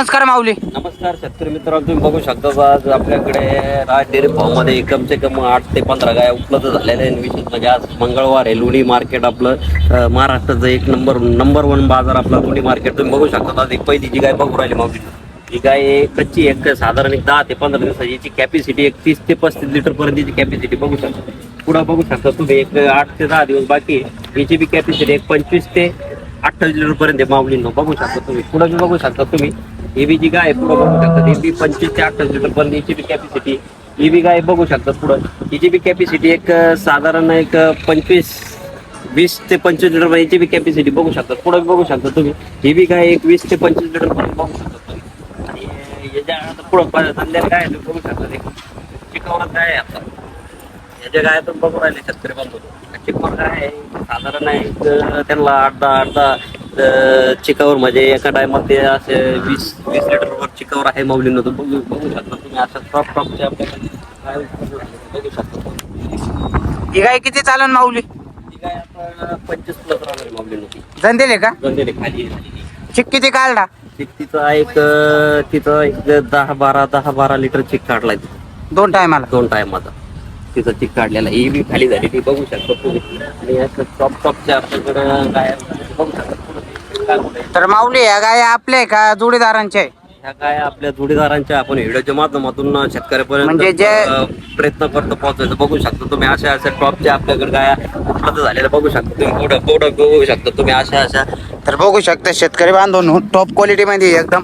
नमस्कार माऊली. नमस्कार शेतकरी मित्रांनो तुम्ही बघू शकता आज आपल्याकडे राज डेअरी फार्ममध्ये कम से कम आठ ते पंधरा गाय उपलब्ध झालेल्या आहेत. विशेष म्हणजे आज मंगळवार आहे लोणी मार्केट आपलं महाराष्ट्राचं एक नंबर नंबर वन बाजार आपला लोणी मार्केट तुम्ही बघू शकता आज एक पहिली जी गाय बघू राहिली माऊली. ही गाय कच्ची एक साधारण एक दहा ते पंधरा दिवसाची. याची कॅपॅसिटी एक तीस ते पस्तीस लिटर पर्यंतची कॅपॅसिटी बघू शकता. पुढं बघू शकता तुम्ही एक आठ ते दहा दिवस बाकी याची बी कॅपॅसिटी एक पंचवीस ते अठ्ठावीस लिटर पर्यंत माऊलींनो. बघू शकता तुम्ही. पुढे बी बघू शकता तुम्ही. ही बी जी गाय पुढे बघू शकतात. ही बी पंचवीस ते अठ्ठावीस लिटर पण याची बी कॅपॅसिटी ही बी गाय बघू शकतात पुढं. हिची बी कॅपॅसिटी एक साधारण एक पंचवीस वीस ते पंचवीस लिटर पर्यंत याची बी कॅपॅसिटी बघू शकतात. पुढे बघू शकता तुम्ही. ही बी गाय एक वीस ते पंचवीस लिटर पर्यंत बघू शकता तुम्ही. आणि याच्या पुढं काय बघू शकता. ते काय आहे आता. याच्या गाय बघून बघू राहिले शेतकरी बांधव. चिकवर काय आहे. साधारण एक त्यांना आठ दहा आठ दहा अं, चिकावर म्हणजे एका टायमात ते असे वीस वीस लिटरवर चिकावर आहे माऊली नव्हतं बघू बघू शकता तुम्ही अशा आपल्याकडे गाय बघू शकता. ही गाय किती चालन माऊली? ही गाय पंचवीस प्लस राहणार माऊली नव्हती जंदेले का? गंधेले खाली. चिक किती काढला? चिक तिचा एक तिचा एक दहा बारा दहा बारा लिटर चिक काढलाय दोन टायमाला दोन टायमाचा तिचं चिक काढलेला ही बी खाली झाली ती बघू शकतो तुम्ही. आणि असं टॉप टॉपच्या आपल्याकडं काय बघू शकता. तर माऊली या गाय आपल्या आहे का जोडीदारांचे आहे? ह्या काय आपल्या जोडीदारांच्या आपण व्हिडिओच्या माध्यमातून शेतकऱ्यापर्यंत म्हणजे जे- अं, प्रयत्न करतो पोहोचायचं बघू शकता तुम्ही. अशा अशा टॉपच्या आपल्याकडे काय उपलब्ध झालेल्या बघू शकता तुम्ही. पुढं पुढं बघू शकता तुम्ही. अशा अशा तर बघू शकता शेतकरी बांधून टॉप क्वालिटी मध्ये एकदम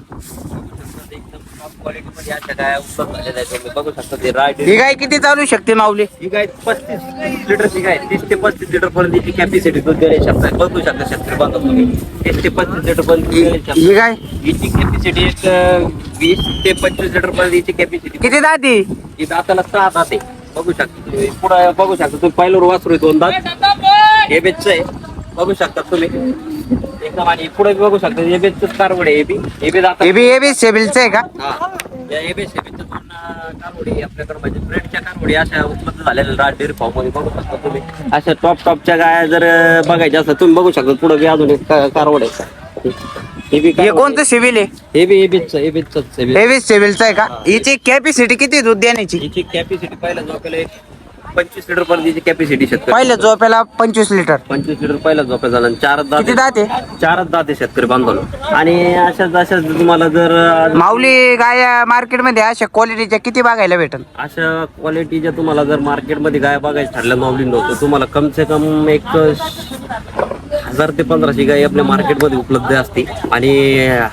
क्वालिटीमध्ये अशा काय उपलब्ध झालेल्या आहेत तुम्ही बघू शकता ते ही गाय किती चालू शकते माऊली? ही गाय पस्तीस लिटरची गाय तीस ते पस्तीस लिटर पर्यंत कॅपॅसिटी दूध देणे शकता बघू शकता शेतकरी बांधव तुम्ही तीस ते पस्तीस लिटर पर्यंत ही शकता. ही गाय? हिची कॅपॅसिटी एक अं, वीस ते पंचवीस लिटर पर्यंत हिची कॅपॅसिटी किती दाती ही दाताला सहा दात आहे. बघू शकता तुम्ही. पुढे बघू शकता तुम्ही. पहिलं वासरू आहे दोन दात. हे बेच आहे. बघू शकता तुम्ही. एकदम आणि पुढे बघू शकता. हे बेच कारवड आहे हे बी. हे बी दाता हे बी हे बी सेबिलचं आहे का? हा. या एबीएस सेबीच्या दोन अं, कारवडी आपल्याकडे. म्हणजे ब्रेडच्या कारवडी अशा उपलब्ध झालेल्या राज डेअरी फार्ममध्ये बघू शकता तुम्ही. अशा टॉप टॉपच्या गाया जर अं, बघायच्या असतात तुम्ही बघू शकता. पुढे बी अजून एक का- कारवड आहे हे बी हे कोणतं सिबिल आहे? आहे. हे बी एबीच एबीच हे बी सेबिलचं आहे का? हिची कॅपॅसिटी किती दूध देण्याची? हिची कॅपॅसिटी पहिला झोपेला एक पंचवीस लिटर पर्यंत हिची कॅपॅसिटी शेतकरी पहिल्या झोपेला पंचवीस लिटर. पंचवीस लिटर पहिला झोपा झाला. आणि चार किती दात? दात आहे चारच दात शेतकरी बांधव आणि अशाच अशाच तुम्हाला जर अं, माऊली गाय मार्केटमध्ये अशा क्वालिटीच्या किती बघायला भेटल अशा क्वालिटीच्या तुम्हाला जर मार्केटमध्ये गाय बघायचं ठरल्या माऊली नव्हतं तुम्हाला कम से कम एक हजार ते पंधराशे गाय आपल्या मार्केटमध्ये उपलब्ध असते आणि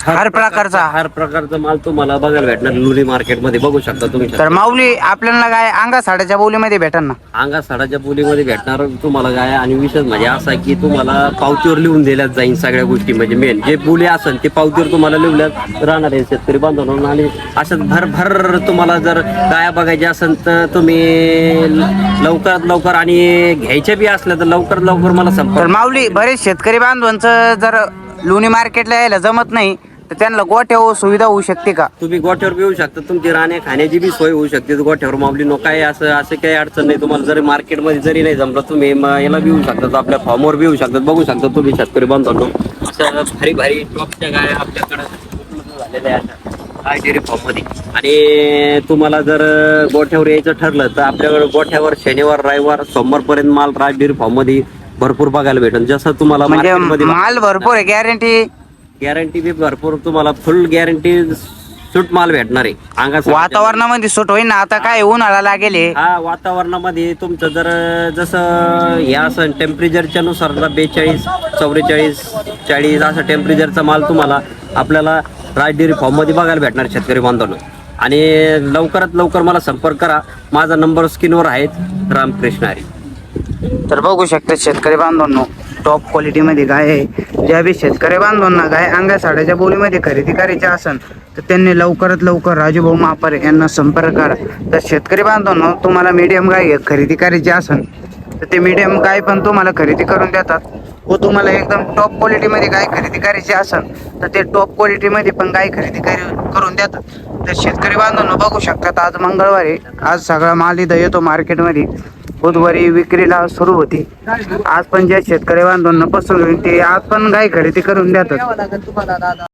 हर प्रकारचा. हर प्रकारचा माल तुम्हाला बघायला भेटणार लुनी मार्केटमध्ये. बघू शकता तुम्ही तर माऊली आपल्याला गाय अंगा साड्याच्या बोलीमध्ये भेटल ना? अंगा साडाच्या बोलीमध्ये भेटणार तुम्हाला गाय. आणि विशेष म्हणजे असा की तुम्हाला पावतीवर लिहून दिल्यात जाईल सगळ्या गोष्टी. म्हणजे मेन जे बोली असेल ते पावतीवर तुम्हाला लिहिल्यात राहणार आहे शेतकरी बांधवांना. आणि असं भर भर तुम्हाला जर गाया बघायच्या असेल तर तुम्ही लवकरात लवकर आणि घ्यायच्या बी असल्या तर लवकरात लवकर मला संपर्क माऊली बरेच शेतकरी बांधवांचं जर लोणी मार्केटला यायला जमत नाही तर त्यांना गोठ्यावर सुविधा होऊ शकते का? तुम्ही गोठ्यावर येऊ शकता तुमची राहण्या खाण्याची बी सोय होऊ शकते गोठ्यावर माबली नो काय असं असं काही अडचण नाही तुम्हाला जरी मार्केटमध्ये जरी नाही जमलं तुम्ही याला बी येऊ शकता आपल्या फॉर्मवर बी येऊ शकतात बघू शकता तुम्ही शेतकरी बांधवांनो. असं भारी भारी टॉपच्या गाय आपल्याकडे उपलब्ध झालेल्या आहेत. काय डेअरी आणि तुम्हाला जर गोठ्यावर यायचं ठरलं तर आपल्याकडे गोठ्यावर शनिवार रविवार सोमवारपर्यंत माल राज डेअरी फॉर्ममध्ये भरपूर बघायला भेटेल जसं तुम्हाला म्हणजे माल भरपूर आहे गॅरंटी गॅरंटी बी भरपूर तुम्हाला फुल गॅरंटी सूट माल भेटणार आहे. वातावरणामध्ये सुट होईल ना आता काय उन्हाळा लागेल हे. हा वातावरणामध्ये तुमचं जर जसं हे असं टेम्परेचरच्या नुसार बेचाळीस चौवेचाळीस चाळीस असं टेम्परेचरचा माल तुम्हाला आपल्याला राज डेअरी फॉर्ममध्ये बघायला भेटणार शेतकरी बांधवांनो. आणि लवकरात लवकर मला संपर्क करा. माझा नंबर स्क्रीनवर आहे रामकृष्ण हरी. तर बघू शकता शेतकरी बांधवांनो टॉप क्वालिटीमध्ये गाय आहे. ज्या बी शेतकरी बांधवांना गाय अंगा साड्याच्या बोलीमध्ये खरेदी करायची असेल तर त्यांनी लवकरात लवकर राजूभाऊ मापर यांना संपर्क करा. तर शेतकरी बांधवांनो तुम्हाला मीडियम गाय खरेदी करायची असेल तर ते मीडियम गाय पण तुम्हाला खरेदी करून देतात. व तुम्हाला एकदम टॉप क्वालिटीमध्ये गाय खरेदी करायची असेल तर ते टॉप क्वालिटीमध्ये पण गाय खरेदी करी- करून देतात. तर शेतकरी बांधवांनो बघू शकतात आज मंगळवारी आज सगळा माल इथं येतो मार्केटमध्ये बुधवारी विक्रीला सुरू होती. आज पण ज्या शेतकरी बांधवांना पसंत ते आज पण गाय खरेदी करून देतात.